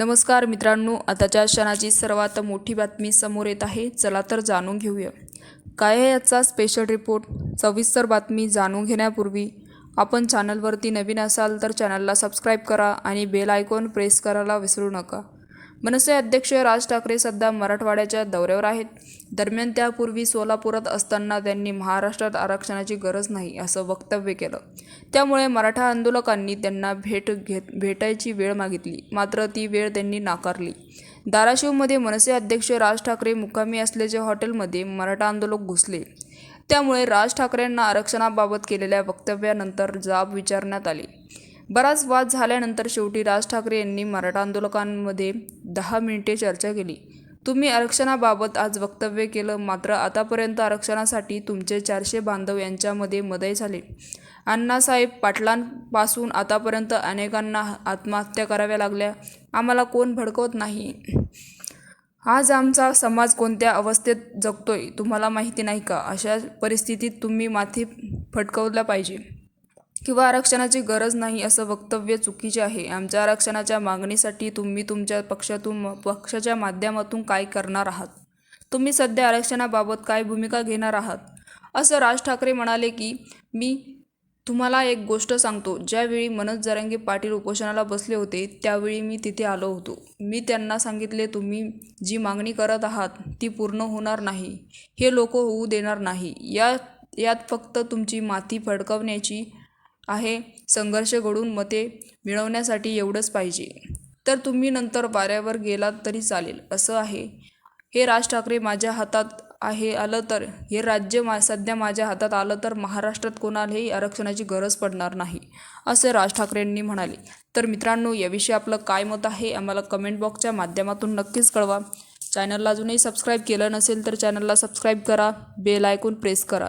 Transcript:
नमस्कार मित्रांनो आताच्या क्षणाची सर्वात मोठी बातमी समोर येत आहे. चला तर जाणून घेऊया. काय आहे याचा स्पेशल रिपोर्ट सविस्तर बातमी जाणून घेण्यापूर्वी आपण चॅनलवरती नवीन असाल तर चॅनलला सबस्क्राईब करा आणि बेल आयकॉन प्रेस करायला विसरू नका. मनसे अध्यक्ष राज ठाकरे सध्या मराठवाड्याच्या दौऱ्यावर आहेत. दरम्यान त्यापूर्वी सोलापुरात असताना त्यांनी महाराष्ट्रात आरक्षणाची गरज नाही असं वक्तव्य केलं. त्यामुळे मराठा आंदोलकांनी त्यांना भेट घेत भेटायची वेळ मागितली. मात्र ती वेळ त्यांनी नाकारली. धाराशिवमध्ये मनसे अध्यक्ष राज ठाकरे मुक्कामी असल्याच्या हॉटेलमध्ये मराठा आंदोलक घुसले. त्यामुळे राज ठाकरेंना आरक्षणाबाबत केलेल्या वक्तव्यानंतर जाब विचारण्यात आली. बराच वाद झाल्यानंतर शेवटी राज ठाकरे यांनी मराठा आंदोलकांमध्ये दहा मिनिटे चर्चा केली. तुम्ही आरक्षणाबाबत आज वक्तव्य केलं मात्र आतापर्यंत आरक्षणासाठी तुमचे चारशे बांधव यांच्यामध्ये मदय झाले. अण्णासाहेब पाटलांपासून आतापर्यंत अनेकांना आत्महत्या कराव्या लागल्या. आम्हाला कोण भडकवत नाही? आज आमचा समाज कोणत्या अवस्थेत जगतोय तुम्हाला माहिती नाही का? अशा परिस्थितीत तुम्ही माथी फटकवलं पाहिजे. किंवा आरक्षणाची गरज नाही असं वक्तव्य चुकीचे आहे. आमच्या आरक्षणाच्या मागणीसाठी तुम्ही तुमच्या पक्षातून पक्षाच्या माध्यमातून काय करणार आहात? तुम्ही सध्या आरक्षणाबाबत काय भूमिका घेणार आहात? असं राज ठाकरे म्हणाले की मी तुम्हाला एक गोष्ट सांगतो. ज्यावेळी मनोज जरांगे पाटील उपोषणाला बसले होते त्यावेळी मी तिथे आलो होतो. मी त्यांना सांगितले तुम्ही जी मागणी करत आहात ती पूर्ण होणार नाही. हे लोक होऊ देणार नाही. या यात फक्त तुमची माती फडकवण्याची आहे. संघर्ष घडून मते मिळवण्यासाठी एवढंच पाहिजे. तर तुम्ही नंतर वाऱ्यावर गेलात तरी चालेल असं आहे. हे राज ठाकरे माझ्या हातात आहे आलं तर हे राज्य मा सध्या माझ्या हातात आलं तर महाराष्ट्रात कोणालाही आरक्षणाची गरज पडणार नाही असे राज ठाकरेंनी म्हणाले. तर मित्रांनो याविषयी आपलं काय मत आहे आम्हाला कमेंट बॉक्सच्या माध्यमातून नक्कीच कळवा. चॅनलला अजूनही सबस्क्राईब केलं नसेल तर चॅनलला सबस्क्राईब करा बेल आयकून प्रेस करा.